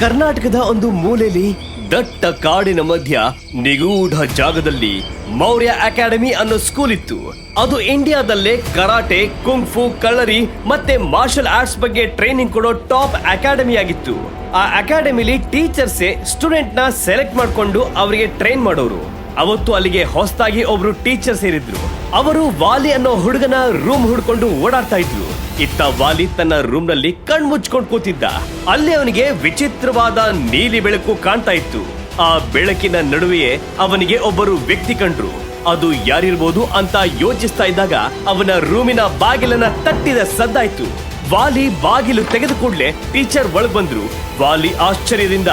ಕರ್ನಾಟಕದ ಒಂದು ಮೂಲೆಯಲ್ಲಿ ದಟ್ಟ ಕಾಡಿನ ಮಧ್ಯ ನಿಗೂಢ ಜಾಗದಲ್ಲಿ ಮೌರ್ಯ ಅಕಾಡೆಮಿ ಅನ್ನೋ ಸ್ಕೂಲ್ ಇತ್ತು. ಅದು ಇಂಡಿಯಾದಲ್ಲೇ ಕರಾಟೆ ಕುಂಫು ಕಳರಿ ಮತ್ತೆ ಮಾರ್ಷಲ್ ಆರ್ಟ್ಸ್ ಬಗ್ಗೆ ಟ್ರೈನಿಂಗ್ ಕೊಡೋ ಟಾಪ್ ಅಕಾಡೆಮಿ ಆಗಿತ್ತು. ಆ ಅಕಾಡೆಮಿಲಿ ಟೀಚರ್ಸೇ ಸ್ಟೂಡೆಂಟ್ನ ಸೆಲೆಕ್ಟ್ ಮಾಡ್ಕೊಂಡು ಅವರಿಗೆ ಟ್ರೈನ್ ಮಾಡೋರು. ಅವತ್ತು ಅಲ್ಲಿಗೆ ಹೊಸದಾಗಿ ಒಬ್ರು ಟೀಚರ್ ಸೇರಿದ್ರು. ಅವರು ವಾಲಿ ಅನ್ನೋ ಹುಡುಗನ ರೂಮ್ ಹುಡ್ಕೊಂಡು ಓಡಾಡ್ತಾ ಇದ್ರು. ಇತ್ತ ವಾಲಿ ತನ್ನ ರೂಮ್ನಲ್ಲಿ ಕಣ್ಮುಚ್ಕೊಂಡು ಕೂತಿದ್ದ. ಅಲ್ಲಿ ಅವನಿಗೆ ವಿಚಿತ್ರವಾದ ನೀಲಿ ಬೆಳಕು ಕಾಣ್ತಾ ಇತ್ತು. ಆ ಬೆಳಕಿನ ನಡುವೆಯೇ ಅವನಿಗೆ ಒಬ್ಬರು ವ್ಯಕ್ತಿ ಕಂಡ್ರು. ಅದು ಯಾರಿರ್ಬೋದು ಅಂತ ಯೋಚಿಸ್ತಾ ಇದ್ದಾಗ ಅವನ ರೂಮಿನ ಬಾಗಿಲನ್ನ ತಟ್ಟಿದ ಸದ್ದಾಯ್ತು. ವಾಲಿ ಬಾಗಿಲು ತೆಗೆದು ಕೂಡ್ಲೆ ಟೀಚರ್ ಒಳಗ್ ಬಂದ್ರು. ವಾಲಿ ಆಶ್ಚರ್ಯದಿಂದ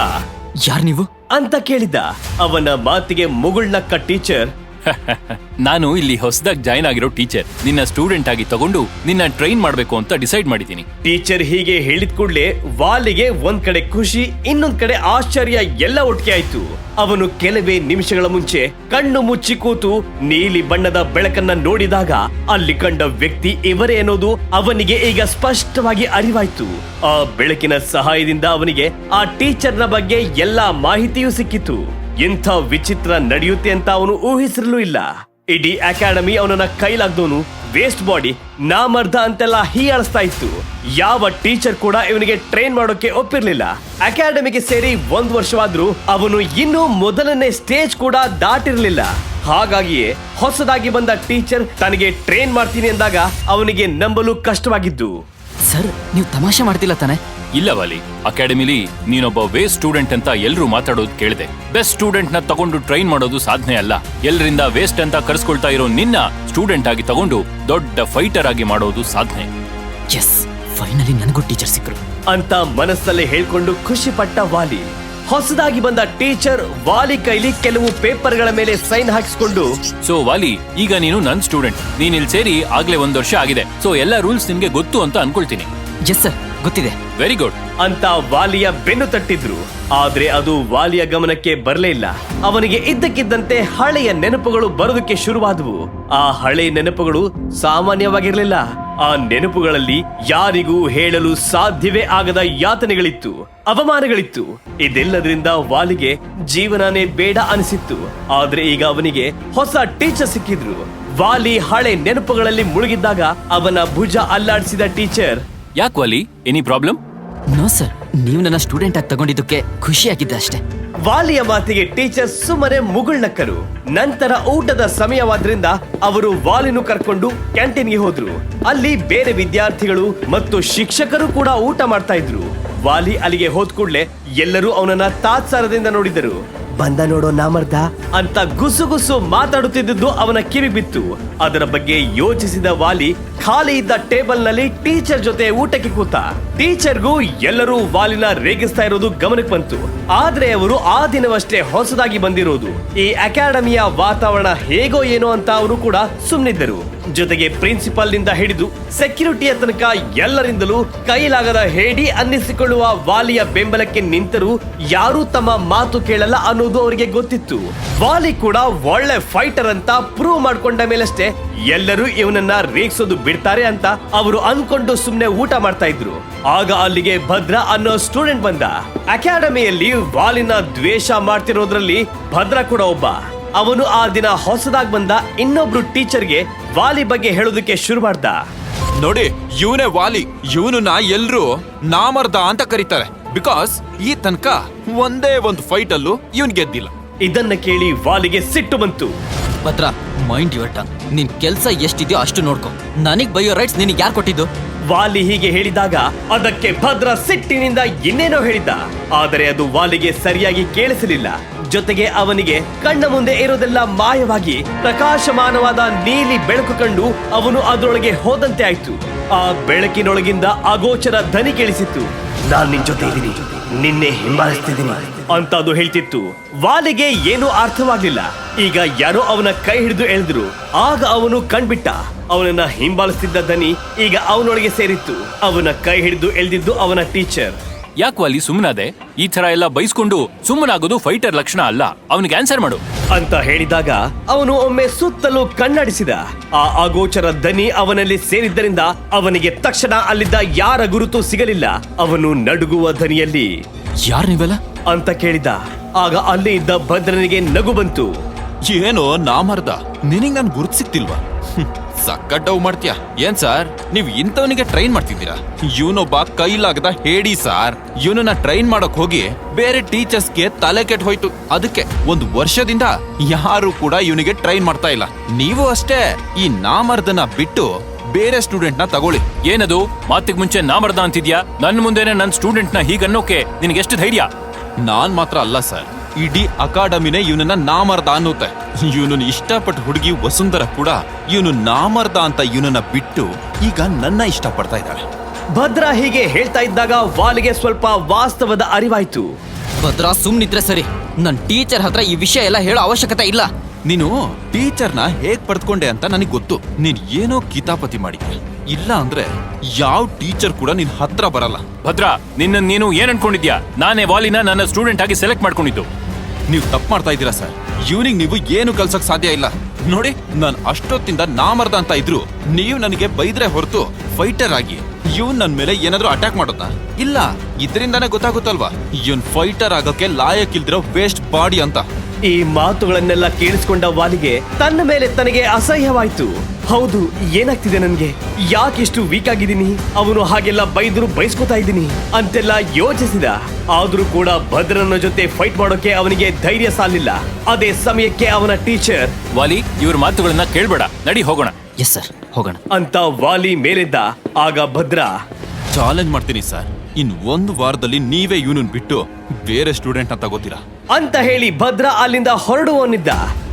ಯಾರ್ ನೀವು? ಅಂತ ಕೇಳಿದ್ದ. ಅವನ ಮಾತಿಗೆ ಮುಗುಳ್ನಕ್ಕ ಟೀಚರ್ ನಾನು ಇಲ್ಲಿ ಹೊಸದಾಗಿ ಜಾಯ್ನ್ ಆಗಿರೋ ಟೀಚರ್. ನಿನ್ನ ಸ್ಟೂಡೆಂಟ್ ಆಗಿ ತಗೊಂಡು ನಿನ್ನ ಟ್ರೈನ್ ಮಾಡಬೇಕು ಅಂತ ಡಿಸೈಡ್ ಮಾಡಿದ್ದೀನಿ. ಟೀಚರ್ ಹೀಗೆ ಹೇಳಿದ ಕೂಡಲೇ ವಾಲಿಗೆ ಒಂದ್ ಕಡೆ ಖುಷಿ, ಇನ್ನೊಂದ್ ಕಡೆ ಆಶ್ಚರ್ಯ ಎಲ್ಲ ಒಟ್ಟಿಗೆ ಆಯ್ತು. ಅವನು ಕೆಲವೇ ನಿಮಿಷಗಳ ಮುಂಚೆ ಕಣ್ಣು ಮುಚ್ಚಿ ಕೂತು ನೀಲಿ ಬಣ್ಣದ ಬೆಳಕನ್ನ ನೋಡಿದಾಗ ಅಲ್ಲಿ ಕಂಡ ವ್ಯಕ್ತಿ ಇವರೇ ಅನ್ನೋದು ಅವನಿಗೆ ಈಗ ಸ್ಪಷ್ಟವಾಗಿ ಅರಿವಾಯ್ತು. ಆ ಬೆಳಕಿನ ಸಹಾಯದಿಂದ ಅವನಿಗೆ ಆ ಟೀಚರ್ನ ಬಗ್ಗೆ ಎಲ್ಲಾ ಮಾಹಿತಿಯೂ ಸಿಕ್ಕಿತು ಎಂಥ ವಿಚಿತ್ರ ನಡೆಯುತ್ತೆ ಅಂತ ಅವನು ಊಹಿಸಿರಲೂ ಇಲ್ಲ. ಇಡೀ ಅಕಾಡೆಮಿ ಅವನನ್ನ ಕೈಲಾಗ್ದವನು ವೇಸ್ಟ್ ಬಾಡಿ ನಾಮರ್ಧ ಅಂತೆಲ್ಲ ಹೀಯಾಳಿಸ್ತಾ ಇತ್ತು. ಯಾವ ಟೀಚರ್ ಕೂಡ ಇವನಿಗೆ ಟ್ರೈನ್ ಮಾಡೋಕೆ ಒಪ್ಪಿರ್ಲಿಲ್ಲ. ಅಕಾಡೆಮಿಗೆ ಸೇರಿ ಒಂದ್ ವರ್ಷವಾದ್ರೂ ಅವನು ಇನ್ನೂ ಮೊದಲನೇ ಸ್ಟೇಜ್ ಕೂಡ ದಾಟಿರ್ಲಿಲ್ಲ. ಹಾಗಾಗಿಯೇ ಹೊಸದಾಗಿ ಬಂದ ಟೀಚರ್ ತನಗೆ ಟ್ರೈನ್ ಮಾಡ್ತೀನಿ ಅಂದಾಗ ಅವನಿಗೆ ನಂಬಲು ಕಷ್ಟವಾಗಿದ್ದು. ಸರ್, ನೀವು ತಮಾಷೆ ಮಾಡ್ತಿಲ್ಲ ತಾನೆ? ಇಲ್ಲ ವಾಲಿ. ಅಕಾಡೆಮಿಲಿ ನೀನೊಬ್ಬ ವೇಸ್ಟ್ ಸ್ಟೂಡೆಂಟ್ ಅಂತ ಎಲ್ರು ಮಾತಾಡೋದು ಕೇಳಿದೆ. ಬೆಸ್ಟ್ ಸ್ಟೂಡೆಂಟ್ನ ತಗೊಂಡು ಟ್ರೈನ್ ಮಾಡೋದು ಸಾಧನೆ ಅಲ್ಲ. ಎಲ್ಲರಿಂದ ವೇಸ್ಟ್ ಅಂತ ಕರ್ಸ್ಕೊಳ್ತಾ ಇರೋ ನಿನ್ನ ಸ್ಟೂಡೆಂಟ್ ಆಗಿ ತಗೊಂಡು ದೊಡ್ಡ ಫೈಟರ್ ಆಗಿ ಮಾಡೋದು ಸಾಧನೆ. ಎಸ್ ಫೈನಲಿ ನನಗೂ ಟೀಚರ್ ಸಿಕ್ಕರು ಅಂತ ಮನಸ್ಸಲ್ಲೇ ಹೇಳ್ಕೊಂಡು ಖುಷಿ ಪಟ್ಟ ವಾಲಿ. ಹೊಸದಾಗಿ ಬಂದ ಟೀಚರ್ ವಾಲಿ ಕೈಲಿ ಕೆಲವು ಪೇಪರ್ಗಳ ಮೇಲೆ ಸೈನ್ ಹಾಕಿಸ್ಕೊಂಡು ಸೊ ವಾಲಿ ಈಗ ನೀನು ನನ್ ಸ್ಟೂಡೆಂಟ್ ನೀನ್ ಇಲ್ಲಿ ಸೇರಿ ಆಗ್ಲೇ ಒಂದ್ ವರ್ಷ ಆಗಿದೆ. ಸೊ ಎಲ್ಲ ರೂಲ್ಸ್ ನಿಮ್ಗೆ ಗೊತ್ತು ಅಂತ ಅನ್ಕೊಳ್ತೀನಿ. ಎಸ್ ಸರ್ ಗೊತ್ತಿದೆ. ವೆರಿ ಗುಡ್ ಅಂತ ವಾಲಿಯ ಬೆನ್ನು ತಟ್ಟಿದ್ರು. ಆದ್ರೆ ಅದು ವಾಲಿಯ ಗಮನಕ್ಕೆ ಬರಲೇ ಇಲ್ಲ. ಅವನಿಗೆ ಇದ್ದಕ್ಕಿದ್ದಂತೆ ಹಳೆಯ ನೆನಪುಗಳು ಬರೋದಕ್ಕೆ ಶುರುವಾದವು. ಆ ಹಳೆ ನೆನಪುಗಳು ಸಾಮಾನ್ಯವಾಗಿರ್ಲಿಲ್ಲ. ಆ ನೆನಪುಗಳಲ್ಲಿ ಯಾರಿಗೂ ಹೇಳಲು ಸಾಧ್ಯವೇ ಆಗದ ಯಾತನೆಗಳಿತ್ತು ಅವಮಾನಗಳಿತ್ತು. ಇದೆಲ್ಲದರಿಂದ ವಾಲಿಗೆ ಜೀವನನೇ ಬೇಡ ಅನಿಸಿತ್ತು. ಆದ್ರೆ ಈಗ ಅವನಿಗೆ ಹೊಸ ಟೀಚರ್ ಸಿಕ್ಕಿದ್ರು. ವಾಲಿ ಹಳೆ ನೆನಪುಗಳಲ್ಲಿ ಮುಳುಗಿದ್ದಾಗ ಅವನ ಭುಜ ಅಲ್ಲಾಡಿಸಿದ ಟೀಚರ್ ಯಾಕೆ Vali? Any problem? No sir ನೀವು ನನ್ನ ಸ್ಟೂಡೆಂಟ್ ಆಗಿ ತಗೊಂಡಿದ್ದಕ್ಕೆ ಖುಷಿಯಾಗಿದ್ದೆ ಅಷ್ಟೇ. ವಾಲಿಯ ಮಾತಿಗೆ ಟೀಚರ್ ಸುಮ್ಮನೆ ಮುಗುಳ್ನಕ್ಕರು ನಂತರ ಊಟದ ಸಮಯವಾದ್ರಿಂದ ಅವರು ವಾಲಿನು ಕರ್ಕೊಂಡು ಕ್ಯಾಂಟೀನ್ಗೆ ಹೋದ್ರು. ಅಲ್ಲಿ ಬೇರೆ ವಿದ್ಯಾರ್ಥಿಗಳು ಮತ್ತು ಶಿಕ್ಷಕರು ಕೂಡ ಊಟ ಮಾಡ್ತಾ ಇದ್ರು. ವಾಲಿ ಅಲ್ಲಿಗೆ ಹೋದ್ ಕೂಡ್ಲೆ ಎಲ್ಲರೂ ಅವನನ್ನ ತಾತ್ಸಾರದಿಂದ ನೋಡಿದರು. ಬಂದ ನೋಡೋ ನಾಮರ್ದ. ಅಂತ ಗುಸು ಗುಸು ಮಾತಾಡುತ್ತಿದ್ದು ಅವನ ಕಿವಿ ಬಿತ್ತು. ಅದರ ಬಗ್ಗೆ ಯೋಚಿಸಿದ ವಾಲಿ ಖಾಲಿ ಇದ್ದ ಟೇಬಲ್ನಲ್ಲಿ ಟೀಚರ್ ಜೊತೆ ಊಟಕ್ಕೆ ಕೂತ. ಟೀಚರ್ಗೂ ಎಲ್ಲರೂ ವಾಲಿನ ರೇಗಿಸ್ತಾ ಇರೋದು ಗಮನಕ್ಕೆ ಬಂತು. ಆದ್ರೆ ಅವರು ಆ ದಿನವಷ್ಟೇ ಹೊಸದಾಗಿ ಬಂದಿರೋದು. ಈ ಅಕಾಡೆಮಿಯ ವಾತಾವರಣ ಹೇಗೋ ಏನೋ ಅಂತ ಅವರು ಕೂಡ ಸುಮ್ಮನಿದ್ದರು ಜೊತೆಗೆ ಪ್ರಿನ್ಸಿಪಾಲ್ನಿಂದ ಹಿಡಿದು ಸೆಕ್ಯೂರಿಟಿಯ ತನಕ ಎಲ್ಲರಿಂದಲೂ ಕೈಲಾಗದ ಹೇಡಿ ಅನ್ನಿಸಿಕೊಳ್ಳುವ ವಾಲಿಯ ಬೆಂಬಲಕ್ಕೆ ನಿಂತರೂ ಯಾರೂ ತಮ್ಮ ಮಾತು ಕೇಳಲ್ಲ ಅನ್ನೋದು ಅವರಿಗೆ ಗೊತ್ತಿತ್ತು. ವಾಲಿ ಕೂಡ ಒಳ್ಳೆ ಫೈಟರ್ ಅಂತ ಪ್ರೂವ್ ಮಾಡ್ಕೊಂಡ ಮೇಲಷ್ಟೇ ಎಲ್ಲರೂ ಇವನನ್ನ ರೇಗಿಸೋದು ಬಿಡ್ತಾರೆ ಅಂತ ಅವರು ಅನ್ಕೊಂಡು ಸುಮ್ನೆ ಊಟ ಮಾಡ್ತಾ ಇದ್ರು. ಆಗ ಅಲ್ಲಿಗೆ ಭದ್ರ ಅನ್ನೋ ಸ್ಟೂಡೆಂಟ್ ಬಂದ. ಅಕಾಡೆಮಿಯಲ್ಲಿ ವಾಲಿನ ದ್ವೇಷ ಮಾಡ್ತಿರೋದ್ರಲ್ಲಿ ಭದ್ರ ಕೂಡ ಒಬ್ಬ. ಅವನು ಆ ದಿನ ಹೊಸದಾಗಿ ಬಂದ ಇನ್ನೊಬ್ರು ಟೀಚರ್ಗೆ ವಾಲಿ ಬಗ್ಗೆ ಹೇಳೋದಕ್ಕೆ ಶುರು ಮಾಡ್ದ. ನೋಡಿ ಇವನೇ ವಾಲಿ ಇವನನ್ನ ಎಲ್ರು ನಾಮರ್ದ ಅಂತ ಕರೀತಾರೆ. ಬಿಕಾಸ್ ಈ ತನಕ ಒಂದೇ ಒಂದು ಫೈಟ್ ಅಲ್ಲೂ ಇವನ್ ಗೆದ್ದಿಲ್ಲ. ಇದನ್ನ ಕೇಳಿ ವಾಲಿಗೆ ಸಿಟ್ಟು ಬಂತು. ಭದ್ರ ಮೈಂಡ್ ಯುವರ್ ಟಂಗ್ ನಿನ್ ಕೆಲ್ಸ ಎಷ್ಟಿದೆಯೋ ಅಷ್ಟು ನೋಡ್ಕೊ. ನನಗ್ ಬಯೋ ರೈಟ್ಸ್ ನಿನಗೆ ಯಾರು ಕೊಟ್ಟಿದ್ದು? ವಾಲಿ ಹೀಗೆ ಹೇಳಿದಾಗ ಅದಕ್ಕೆ ಭದ್ರ ಸಿಟ್ಟಿನಿಂದ ಇನ್ನೇನೋ ಹೇಳಿದ್ದ. ಆದರೆ ಅದು ವಾಲಿಗೆ ಸರಿಯಾಗಿ ಕೇಳಿಸಲಿಲ್ಲ. ಜೊತೆಗೆ ಅವನಿಗೆ ಕಣ್ಣ ಮುಂದೆ ಇರೋದೆಲ್ಲ ಮಾಯವಾಗಿ ಪ್ರಕಾಶಮಾನವಾದ ನೀಲಿ ಬೆಳಕು ಕಂಡು ಅವನು ಅದರೊಳಗೆ ಹೋದಂತೆ ಆಯ್ತು. ಆ ಬೆಳಕಿನೊಳಗಿಂದ ಅಗೋಚರ ಧನಿ ಕೇಳಿಸಿತ್ತು. ನಾನ್ ನಿನ್ ಜೊತೆ ಇದ್ದೀನಿ. ನಿನ್ನೆ ಹಿಂಬಾಲಿಸ್ತಿದ್ದೀನಿ. ಅಂತ ಅದು ಹೇಳ್ತಿತ್ತು. ವಾಲಿಗೆ ಏನೂ ಅರ್ಥವಾಗ್ಲಿಲ್ಲ. ಈಗ ಯಾರೋ ಅವನ ಕೈ ಹಿಡಿದು ಎಳೆದ್ರು. ಆಗ ಅವನು ಕಣ್ಬಿಟ್ಟ. ಅವನನ್ನ ಹಿಂಬಾಲಿಸ್ತಿದ್ದ ದನಿ ಈಗ ಅವನೊಳಗೆ ಸೇರಿತ್ತು. ಅವನ ಕೈ ಹಿಡಿದು ಎಳೆದಿದ್ದು ಅವನ ಟೀಚರ್. ಯಾಕೆ ವಾಲಿ ಸುಮ್ಮನಾದೆ ಈ ತರ ಎಲ್ಲ ಬೈಸ್ಕೊಂಡು ಸುಮ್ಮನಾಗೋದು ಫೈಟರ್ ಲಕ್ಷಣ ಅಲ್ಲ. ಅವನಿಗೆ ಆನ್ಸರ್ ಮಾಡು. ಅಂತ ಹೇಳಿದಾಗ ಅವನು ಒಮ್ಮೆ ಸುತ್ತಲೂ ಕಣ್ಣಾಡಿಸಿದ ಆ ಅಗೋಚರ ದನಿ ಅವನಲ್ಲಿ ಸೇರಿದ್ದರಿಂದ ಅವನಿಗೆ ತಕ್ಷಣ ಅಲ್ಲಿದ್ದ ಯಾರ ಗುರುತು ಸಿಗಲಿಲ್ಲ. ಅವನು ನಡುಗುವ ದನಿಯಲ್ಲಿ. ಯಾರು ನೀವೆಲ್ಲ? ಅಂತ ಕೇಳಿದ. ಆಗ ಅಲ್ಲಿ ಇದ್ದ ಭದ್ರನಿಗೆ ನಗು ಬಂತು. ಏನೋ ನಾಮರ್ದ ನಿನಗ್ ನಾನು ಗುರುತು ಸಿಕ್ತಿಲ್ವಾ? ಹ್ಮ್, ಮಾಡ್ತೀಯಾ? ಮಾಡ್ತೀಯ ಏನ್ ಸರ್? ನೀವ್ ಇಂಥವನಿಗೆ ಟ್ರೈನ್ ಮಾಡ್ತಿದ್ದೀರಾ? ಇವನೊಬ್ಬ ಕೈಲಾಗದ ಹೇಳಿ ಸಾರ್. ಇವನನ್ನ ಟ್ರೈನ್ ಮಾಡಕ್ ಹೋಗಿ ಬೇರೆ ಟೀಚರ್ಸ್ಗೆ ತಲೆ ಕೆಟ್ಟ ಹೋಯ್ತು. ಅದಕ್ಕೆ ಒಂದು ವರ್ಷದಿಂದ ಯಾರು ಕೂಡ ಇವನಿಗೆ ಟ್ರೈನ್ ಮಾಡ್ತಾ ಇಲ್ಲ. ನೀವು ಅಷ್ಟೇ ಈ ನಾಮರ್ದನ ಬಿಟ್ಟು ಬೇರೆ ಸ್ಟೂಡೆಂಟ್ನ ತಗೊಳ್ಳಿ. ಏನದು? ಮಾತಿಗೆ ಮುಂಚೆ ನಾಮರ್ದ ಅಂತಿದ್ಯಾ? ನನ್ ಮುಂದೆನೆ ನನ್ನ ಸ್ಟೂಡೆಂಟ್ನ ಹೀಗನ್ನೋಕೆ ನಿನಗೆ ಎಷ್ಟು ಧೈರ್ಯ? ನಾನ್ ಮಾತ್ರ ಅಲ್ಲ ಸರ್. ಇಡೀ ಅಕಾಡೆಮಿನೇ ಇವನನ್ನ ನಾಮರ್ದ ಅನ್ನುತ್ತೆ. ಇವನನ್ನ ಇಷ್ಟಪಟ್ಟ ಹುಡುಗಿ ವಸುಂಧರ ಕೂಡ ಇವನು ನಾಮರ್ದ ಅಂತ ಇವನನ್ನ ಬಿಟ್ಟು ಈಗ ನನ್ನ ಇಷ್ಟಪಡ್ತಾ ಇದ್ದಾಳೆ. ಭದ್ರಾ ಹೀಗೆ ಹೇಳ್ತಾ ಇದ್ದಾಗ ವಾಲಿಗೆ ಸ್ವಲ್ಪ ವಾಸ್ತವದ ಅರಿವಾಯ್ತು. ಭದ್ರಾ ಸುಮ್ನಿದ್ರೆ ಸರಿ. ನನ್ ಟೀಚರ್ ಹತ್ರ ಈ ವಿಷಯ ಎಲ್ಲ ಹೇಳೋ ಅವಶ್ಯಕತೆ ಇಲ್ಲ. ನೀನು ಟೀಚರ್ನ ಹೇಗ್ ಪಡ್ಕೊಂಡೆ ಅಂತ ನನಗೆ ಗೊತ್ತು. ನೀನ್ ಏನೋ ಕಿತಾಪತಿ ಮಾಡಿದ್ಯ? ಇಲ್ಲ ಅಂದ್ರೆ ಯಾವ ಟೀಚರ್ ಕೂಡ ನಿನ್ ಹತ್ರ ಬರಲ್ಲ. ಭದ್ರಾ ನಿನ್ನ ನೀನು ಏನ್ ಅನ್ಕೊಂಡಿದ್ಯಾ? ನಾನೇ ವಾಲಿನ ನನ್ನ ಸ್ಟೂಡೆಂಟ್ ಆಗಿ ಸೆಲೆಕ್ಟ್ ಮಾಡ್ಕೊಂಡಿದ್ದು. ನೀವು ತಪ್ಪು ಮಾಡ್ತಾ ಇದ್ದೀರಾ ಸರ್? ಇವ್ನಿಗೆ ನೀವು ಏನು ಕಲ್ಸಕ್ ಸಾಧ್ಯ ಇಲ್ಲ. ನೋಡಿ, ನಾನು ಅಷ್ಟೊತ್ತಿಂದ ನಾಮರ್ದ ಅಂತ ಇದ್ರು, ನೀವು ನನಗೆ ಬೈದ್ರೆ ಹೊರತು ಫೈಟರ್ ಆಗಿ. ಇವನ್ ನನ್ ಮೇಲೆ ಏನಾದ್ರೂ ಅಟ್ಯಾಕ್ ಮಾಡುತ್ತಾ? ಇಲ್ಲ, ಇದರಿಂದಾನೇ ಗೊತ್ತಾಗುತ್ತಲ್ವಾ? ಇವನ್ ಫೈಟರ್ ಆಗೋಕೆ ಲಾಯಕ್ ಇಲ್ದಿರೋ ವೇಸ್ಟ್ ಬಾಡಿ ಅಂತ. ಈ ಮಾತುಗಳನ್ನೆಲ್ಲ ಕೇಳಿಸ್ಕೊಂಡ ವಾಲಿಗೆ ತನ್ನ ಮೇಲೆ ತನಗೆ ಅಸಹ್ಯವಾಯ್ತು. ಹೌದು ಏನಾಗ್ತಿದೆ ನನ್ಗೆ? ಯಾಕಿಷ್ಟು ವೀಕ್ ಆಗಿದ್ದೀನಿ? ಅವನು ಹಾಗೆಲ್ಲ ಬೈದ್ರು ಬೈಸ್ಕೊತಾ ಇದ್ದೀನಿ ಅಂತೆಲ್ಲ ಯೋಚಿಸಿದ. ಆದ್ರೂ ಕೂಡ ಭದ್ರನ ಜೊತೆ ಫೈಟ್ ಮಾಡೋಕೆ ಅವನಿಗೆ ಧೈರ್ಯ ಸಾಲಿಲ್ಲ. ಅದೇ ಸಮಯಕ್ಕೆ ಅವನ ಟೀಚರ್ ವಾಲಿ ಇವ್ರ ಮಾತುಗಳನ್ನ ಕೇಳ್ಬೇಡ. ನಡಿ ಹೋಗೋಣ. ಎಸ್ ಸರ್ ಹೋಗೋಣ. ಅಂತ ವಾಲಿ ಮೇಲಿದ್ದ ಆಗ ಭದ್ರ ಚಾಲೆಂಜ್ ಮಾಡ್ತೀನಿ ಸರ್ ಇನ್ ಒಂದು ವಾರದಲ್ಲಿ ನೀವೇ ಯೂನಿಯನ್ ಬಿಟ್ಟು ಬೇರೆ ಸ್ಟೂಡೆಂಟ್ನ ತಗೋತೀರಾ? ಅಂತ ಹೇಳಿ ಭದ್ರ ಅಲ್ಲಿಂದ ಹೊರಡುವನಿದ್ದ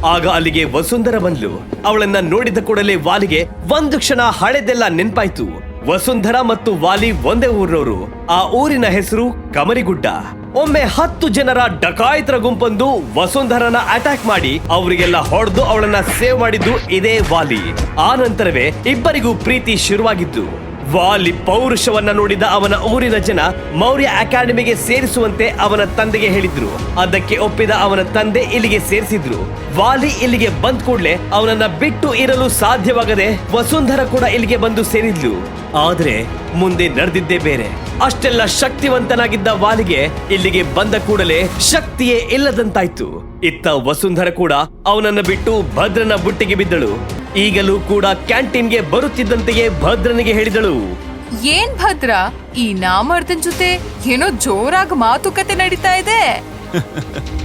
ಆಗ ಅಲ್ಲಿಗೆ ವಸುಂಧರ ಬಂದ್ಲು. ಅವಳನ್ನ ನೋಡಿದ ಕೂಡಲೇ ವಾಲಿಗೆ ಒಂದು ಕ್ಷಣ ಹಳೆದೆಲ್ಲ ನೆನ್ಪಾಯ್ತು. ವಸುಂಧರ ಮತ್ತು ವಾಲಿ ಒಂದೇ ಊರವರು. ಆ ಊರಿನ ಹೆಸರು ಕಮರಿಗುಡ್ಡ. ಒಮ್ಮೆ ಹತ್ತು ಜನರ ಡಕಾಯಿತರ ಗುಂಪೊಂದು ವಸುಂಧರನ ಅಟ್ಯಾಕ್ ಮಾಡಿ ಅವರಿಗೆಲ್ಲ ಹೊಡೆದು ಅವಳನ್ನ ಸೇವ್ ಮಾಡಿದ್ದು ಇದೇ ವಾಲಿ. ಆ ನಂತರವೇ ಇಬ್ಬರಿಗೂ ಪ್ರೀತಿ ಶುರುವಾಗಿದ್ದು ವಾಲಿ ಪೌರುಷವನ್ನ ನೋಡಿದ ಅವನ ಊರಿನ ಜನ ಮೌರ್ಯ ಅಕಾಡೆಮಿಗೆ ಸೇರಿಸುವಂತೆ ಅವನ ತಂದೆಗೆ ಹೇಳಿದ್ರು. ಅದಕ್ಕೆ ಒಪ್ಪಿದ ಅವನ ತಂದೆ ಇಲ್ಲಿಗೆ ಸೇರಿಸಿದ್ರು. ವಾಲಿ ಇಲ್ಲಿಗೆ ಬಂದ್ ಕೂಡ್ಲೆ ಅವನನ್ನ ಬಿಟ್ಟು ಇರಲು ಸಾಧ್ಯವಾಗದೆ ವಸುಂಧರ ಕೂಡ ಇಲ್ಲಿಗೆ ಬಂದು ಸೇರಿದ್ಲು. ಆದ್ರೆ ಮುಂದೆ ನಡೆದಿದ್ದೇ ಬೇರೆ. ಅಷ್ಟೆಲ್ಲ ಶಕ್ತಿವಂತನಾಗಿದ್ದ ವಾಲಿಗೆ ಇಲ್ಲಿಗೆ ಬಂದ ಕೂಡಲೇ ಶಕ್ತಿಯೇ ಇಲ್ಲದಂತಾಯ್ತು. ಇತ್ತ ವಸುಂಧರ ಕೂಡ ಅವನನ್ನ ಬಿಟ್ಟು ಭದ್ರನ ಬುಟ್ಟಿಗೆ ಬಿದ್ದಳು. ಈಗಲೂ ಕೂಡ ಕ್ಯಾಂಟೀನ್ಗೆ ಬರುತ್ತಿದ್ದಂತೆಯೇ ಭದ್ರನಿಗೆ ಹೇಳಿದಳು. ಏನ್ ಭದ್ರ? ಈ ನಾಮರ್ದನ್ ಜೊತೆ ಏನೋ ಜೋರಾಗಿ ಮಾತುಕತೆ ನಡೀತಾ ಇದೆ.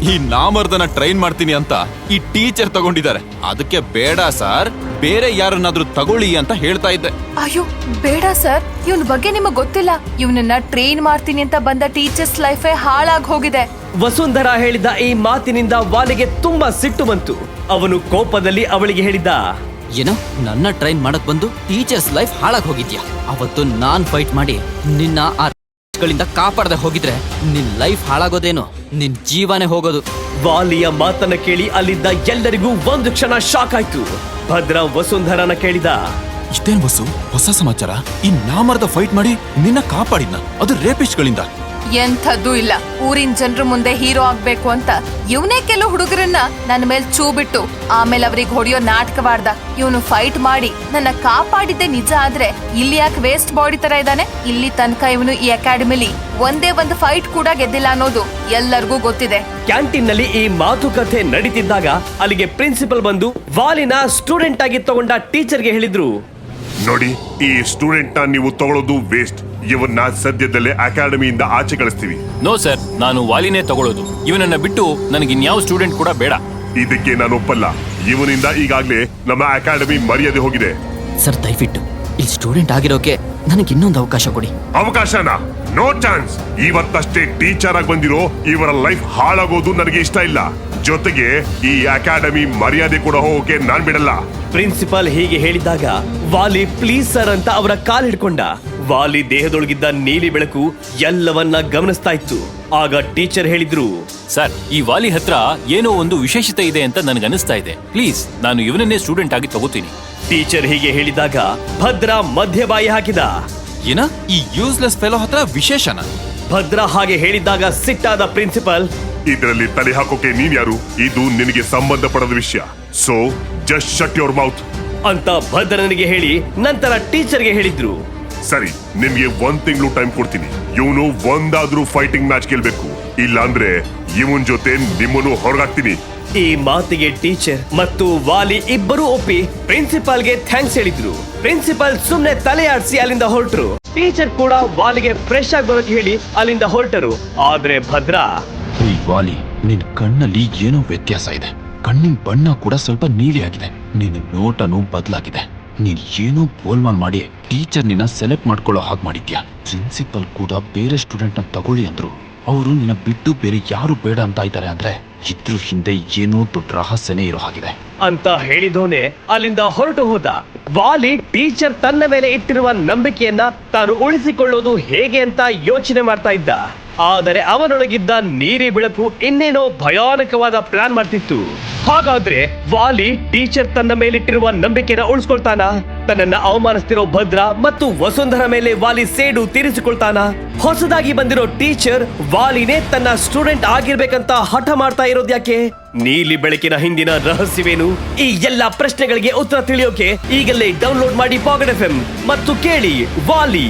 ಈ ನಾಮರ್ದನ ಟ್ರೈನ್ ಮಾಡ್ತೀನಿ ಅಂತ ಈ ಟೀಚರ್ ತಗೊಂಡಿದ್ದಾರೆ. ಅದಕ್ಕೆ ಬೇಡ ಸರ್ ಬೇರೆ ಯಾರನ್ನಾದ್ರೂ ತಗೊಳ್ಳಿ ಅಂತ ಹೇಳ್ತಾ ಇದ್ದೆ. ಅಯ್ಯೋ ಬೇಡ ಸರ್. ಇವನ್ ಬಗ್ಗೆ ನಿಮಗ್ ಗೊತ್ತಿಲ್ಲ. ಇವನನ್ನ ಟ್ರೈನ್ ಮಾಡ್ತೀನಿ ಅಂತ ಬಂದ ಟೀಚರ್ಸ್ ಲೈಫೇ ಹಾಳಾಗ್ ಹೋಗಿದೆ. ವಸುಂಧರ ಹೇಳಿದ ಈ ಮಾತಿನಿಂದ ವಾಲಿಗೆ ತುಂಬಾ ಸಿಟ್ಟು ಬಂತು. ಅವನು ಕೋಪದಲ್ಲಿ ಅವಳಿಗೆ ಹೇಳಿದ ಏನೋ ನನ್ನ ಟ್ರೈನ್ ಮಾಡಕ್ ಬಂದು ಟೀಚರ್ಸ್ ಲೈಫ್ ಹಾಳಾಗ್ ಹೋಗಿದ್ಯಾ? ಅವತ್ತು ನಾನ್ ಫೈಟ್ ಮಾಡಿ ನಿನ್ನ ಆ ಗಳಿಂದ ಕಾಪಾಡದೆ ಹೋಗಿದ್ರೆ ನಿನ್ ಲೈಫ್ ಹಾಳಾಗೋದೇನು? ನಿನ್ ಜೀವನೇ ಹೋಗೋದು. ವಾಲಿಯ ಮಾತನ್ನ ಕೇಳಿ ಅಲ್ಲಿದ್ದ ಎಲ್ಲರಿಗೂ ಒಂದು ಕ್ಷಣ ಶಾಕ್ ಆಯ್ತು. ಭದ್ರ ವಸುಂಧರನ ಕೇಳಿದ ಇಷ್ಟೇನ್ ಬಸ್ಸು ಹೊಸ ಸಮಾಚಾರ? ಈ ನಾಮರದ ಫೈಟ್ ಮಾಡಿ ನಿನ್ನ ಕಾಪಾಡಿದ್ನ? ಅದು ರೇಪಿಸ್ಟ್ಗಳಿಂದ ಎಂಥದ್ದು ಇಲ್ಲ. ಊರಿನ ಜನರ ಮುಂದೆ ಹೀರೋ ಆಗ್ಬೇಕು ಅಂತ ಇವನೇ ಕೆಲವು ಹುಡುಗರನ್ನ ನನ್ನ ಮೇಲೆ ಚೂ ಬಿಟ್ಟು ಆಮೇಲೆ ಅವ್ರಿಗೆ ಹೊಡೆಯೋ ನಾಟಕವಾಡ್ದ ಇವನು ಫೈಟ್ ಮಾಡಿ ನನ್ನ ಕಾಪಾಡಿದ್ದೆ ನಿಜ ಆದ್ರೆ ಇಲ್ಲಿ ಯಾಕೆ ವೇಸ್ಟ್ ಬಾಡಿ ತರ ಇದ್ದಾನೆ? ಇಲ್ಲಿ ತನಕ ಇವನು ಈ ಅಕಾಡೆಮಿಲಿ ಒಂದೇ ಒಂದು ಫೈಟ್ ಕೂಡ ಗೆದ್ದಿಲ್ಲ ಅನ್ನೋದು ಎಲ್ಲರಿಗೂ ಗೊತ್ತಿದೆ. ಕ್ಯಾಂಟೀನ್ನಲ್ಲಿ ಈ ಮಾತುಕತೆ ನಡೀತಿದ್ದಾಗ ಅಲ್ಲಿಗೆ ಪ್ರಿನ್ಸಿಪಲ್ ಬಂದು ವಾಲಿನ ಸ್ಟೂಡೆಂಟ್ ಆಗಿ ತಗೊಂಡ ಟೀಚರ್ಗೆ ಹೇಳಿದ್ರು. ನೋಡಿ ಈ ಸ್ಟೂಡೆಂಟ್ನ ನೀವು ತಗೊಳ್ಳೋದು ವೇಸ್ಟ್ ಇವನ್ನ ಸದ್ಯದಲ್ಲೇ ಅಕಾಡೆಮಿಯಿಂದ ಆಚೆ ಕಳಿಸ್ತೀವಿ. ನೋ ಸರ್ ನಾನು ವಾಲಿನೇ ತಗೊಳ್ಳೋದು. ಇವನನ್ನ ಬಿಟ್ಟು ನನಗೆ ಇನ್ಯಾವ ಸ್ಟೂಡೆಂಟ್ ಕೂಡ ಬೇಡ. ಇದಕ್ಕೆ ನಾನು ಒಪ್ಪಲ್ಲ. ಇವನಿಂದ ಈಗಾಗ್ಲೇ ನಮ್ಮ ಅಕಾಡೆಮಿ ಮರ್ಯಾದೆ ಹೋಗಿದೆ. ಸರ್ ದಯವಿಟ್ಟು ಇಲ್ಲಿ ಸ್ಟೂಡೆಂಟ್ ಆಗಿರೋಕೆ ನನಗೆ ಇನ್ನೊಂದು ಅವಕಾಶ ಕೊಡಿ. ಅವಕಾಶನ? No chance. ಇವತ್ತಷ್ಟೇ ಟೀಚರ್ ಆಗಿ ಬಂದಿರೋ ಇವರ ಲೈಫ್ ಹಾಳಾಗೋದು ನನಗೆ ಇಷ್ಟ ಇಲ್ಲ. ಜೊತೆಗೆ ಈ ಅಕಾಡೆಮಿ ಮರ್ಯಾದೆ ಕೂಡ ಹೋಗೋಕೆ ನಾನ್ ಬಿಡಲ್ಲ. ಪ್ರಿನ್ಸಿಪಾಲ್ ಹೀಗೆ ಹೇಳಿದಾಗ ವಾಲಿ ಪ್ಲೀಸ್ ಸರ್ ಅಂತ ಅವರ ಕಾಲ್ ಹಿಡ್ಕೊಂಡ. ವಾಲಿ ದೇಹದೊಳಗಿದ್ದ ನೀಲಿ ಬೆಳಕು ಎಲ್ಲವನ್ನ ಗಮನಿಸ್ತಾ ಇತ್ತು. ಆಗ ಟೀಚರ್ ಹೇಳಿದ್ರು ಸರ್ ಈ ವಾಲಿ ಹತ್ರ ಏನೋ ಒಂದು ವಿಶೇಷತೆ ಇದೆ ಅಂತ ನನಗನ್ನಿಸ್ತಾ ಇದೆ. ಪ್ಲೀಸ್ ನಾನು ಇವನನ್ನೇ ಸ್ಟೂಡೆಂಟ್ ಆಗಿ ತಗೋತೀನಿ. ಟೀಚರ್ ಹೀಗೆ ಹೇಳಿದಾಗ ಭದ್ರ ಮಧ್ಯಬಾಯಿ ಹಾಕಿದ. ಏನ? ಈ ಯೂಸ್ಲೆಸ್ ಫೆಲೋ ಹತ್ರ ವಿಶೇಷನ? ಭದ್ರ ಹಾಗೆ ಹೇಳಿದಾಗ ಸಿಟ್ಟಾದ ಪ್ರಿನ್ಸಿಪಲ್ ಇದರಲ್ಲಿ ತಲೆ ಹಾಕೋಕೆ ನೀನ್ ಯಾರು? ಇದು ನಿನಗೆ ಸಂಬಂಧಪಡದ ವಿಷಯ. So just shut your mouth ಅಂತ ಭದ್ರನಿಗೆ ಹೇಳಿ ನಂತರ ಟೀಚರ್ಗೆ ಹೇಳಿದ್ರು. ಸರಿ ನಿಮ್ಗೆ ಒಂದ್ ತಿಂಗಳು ಟೈಮ್ ಕೊಡ್ತೀನಿ. ಇವನು ಒಂದಾದ್ರೂ ಫೈಟಿಂಗ್ ಮ್ಯಾಚ್ ಗೆಲ್ಬೇಕು. ಇಲ್ಲಾಂದ್ರೆ ಇವನ್ ಜೊತೆ ನಿಮ್ಮನ್ನು ಹೊರಗಾಕ್ತೀನಿ. ಈ ಮಾತಿಗೆ ಟೀಚರ್ ಮತ್ತು ವಾಲಿ ಇಬ್ಬರು ಒಪ್ಪಿ ಪ್ರಿನ್ಸಿಪಾಲ್ಗೆ ಥ್ಯಾಂಕ್ಸ್ ಹೇಳಿದ್ರು. ಪ್ರಿನ್ಸಿಪಾಲ್ ಸುಮ್ನೆ ತಲೆ ಆಡಿಸಿ ಅಲ್ಲಿಂದ ಹೊರಟರು. ಟೀಚರ್ ಕೂಡ ವಾಲಿಗೆ ಫ್ರೆಶ್ ಆಗಿ ಬರೋಕೆ ಹೇಳಿ ಅಲ್ಲಿಂದ ಹೊರಟರು. ಆದ್ರೆ ಭದ್ರಾ ಈ ವಾಲಿ ನಿನ್ ಕಣ್ಣಲ್ಲಿ ಏನೋ ವ್ಯತ್ಯಾಸ ಇದೆ. ಕಣ್ಣಿನ ಬಣ್ಣ ಕೂಡ ಸ್ವಲ್ಪ ನೀಲಿ ಆಗಿದೆ. ನಿನ್ನ ನೋಟನು ಬದಲಾಗಿದೆ. ನೀನ್ ಏನೋ ಮಾಡಿ ಟೀಚರ್ ನಿನ್ನ ಸೆಲೆಕ್ಟ್ ಮಾಡ್ಕೊಳ್ಳೋ ಹಾಗೆ ಮಾಡಿದ್ಯಾ? ಪ್ರಿನ್ಸಿಪಲ್ ಕೂಡ ಬೇರೆ ಸ್ಟೂಡೆಂಟ್ನ ತಗೊಳ್ಳಿ ಅಂದ್ರು. ಅವರು ನಿನ್ನ ಬಿಟ್ಟು ಬೇರೆ ಯಾರು ಬೇಡ ಅಂತ ಇದ್ದಾರೆ ಅಂದ್ರೆ ಇದ್ರ ಹಿಂದೆ ಏನೋ ದೊಡ್ಡ ರಹಸ್ಯನೇ ಇರೋ ಹಾಗಿದೆ. ಅಂತ ಹೇಳಿದೋನೆ ಅಲ್ಲಿಂದ ಹೊರಟು ಹೋದ. ವಾಲಿ ಟೀಚರ್ ತನ್ನ ಮೇಲೆ ಇಟ್ಟಿರುವ ನಂಬಿಕೆಯನ್ನ ತಾನು ಉಳಿಸಿಕೊಳ್ಳೋದು ಹೇಗೆ ಅಂತ ಯೋಚನೆ ಮಾಡ್ತಾ ಇದ್ದ. ಆದರೆ ಅವನೊಳಗಿದ್ದ ನೀರಿ ಬೆಳಕು ಇನ್ನೇನೋ ಭಯಾನಕವಾದ ಪ್ಲಾನ್ ಮಾಡ್ತಿತ್ತು. ಹಾಗಾದ್ರೆ ವಾಲಿ ಟೀಚರ್ ತನ್ನ ಮೇಲಿಟ್ಟಿರುವ ನಂಬಿಕೆನ ಉಳಿಸ್ಕೊಳ್ತಾನ? ತನ್ನನ್ನ ಅವಮಾನಿಸ್ತಿರೋ ಭದ್ರ ಮತ್ತು ವಸುಂಧರ ಮೇಲೆ ವಾಲಿ ಸೇಡು ತೀರಿಸಿಕೊಳ್ತಾನ? ಹೊಸದಾಗಿ ಬಂದಿರೋ ಟೀಚರ್ ವಾಲಿನೇ ತನ್ನ ಸ್ಟೂಡೆಂಟ್ ಆಗಿರ್ಬೇಕಂತ ಹಠ ಮಾಡ್ತಾ ಇರೋದ್ಯಾಕೆ ನೀಲಿ ಬೆಳಕಿನ ಹಿಂದಿನ ರಹಸ್ಯವೇನು? ಈ ಎಲ್ಲಾ ಪ್ರಶ್ನೆಗಳಿಗೆ ಉತ್ತರ ತಿಳಿಯೋಕೆ ಈಗಲೇ ಡೌನ್ಲೋಡ್ ಮಾಡಿ ಪಾಕೆಟ್ ಎಫ್ ಮತ್ತು ಕೇಳಿ ವಾಲಿ.